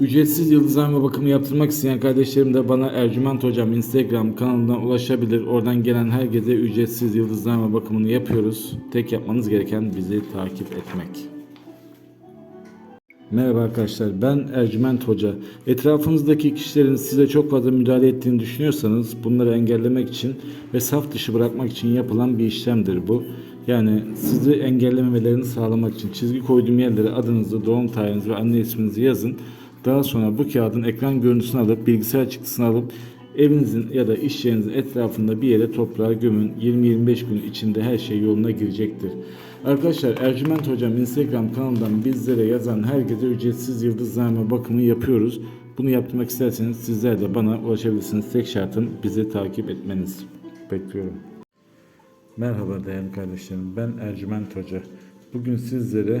Ücretsiz yıldızlama bakımı yaptırmak isteyen kardeşlerim de bana Ercüment Hocam Instagram kanalından ulaşabilir. Oradan gelen herkese ücretsiz yıldızlama bakımını yapıyoruz. Tek yapmanız gereken bizi takip etmek. Merhaba arkadaşlar ben Ercüment Hoca. Etrafınızdaki kişilerin size çok fazla müdahale ettiğini düşünüyorsanız bunları engellemek için ve saf dışı bırakmak için yapılan bir işlemdir bu. Yani sizi engellememelerini sağlamak için çizgi koyduğum yerlere adınızı, doğum tarihinizi ve anne isminizi yazın. Daha sonra bu kağıdın ekran görüntüsünü alıp bilgisayar çıktısını alıp evinizin ya da iş yerinizin etrafında bir yere toprağa gömün. 20-25 gün içinde her şey yoluna girecektir. Arkadaşlar Ercüment Hocam Instagram kanalından bizlere yazan herkese ücretsiz yıldızlama bakımı yapıyoruz. Bunu yaptırmak isterseniz sizler de bana ulaşabilirsiniz. Tek şartım bizi takip etmeniz. Bekliyorum. Merhaba değerli kardeşlerim. Ben Ercüment Hoca. Bugün sizlere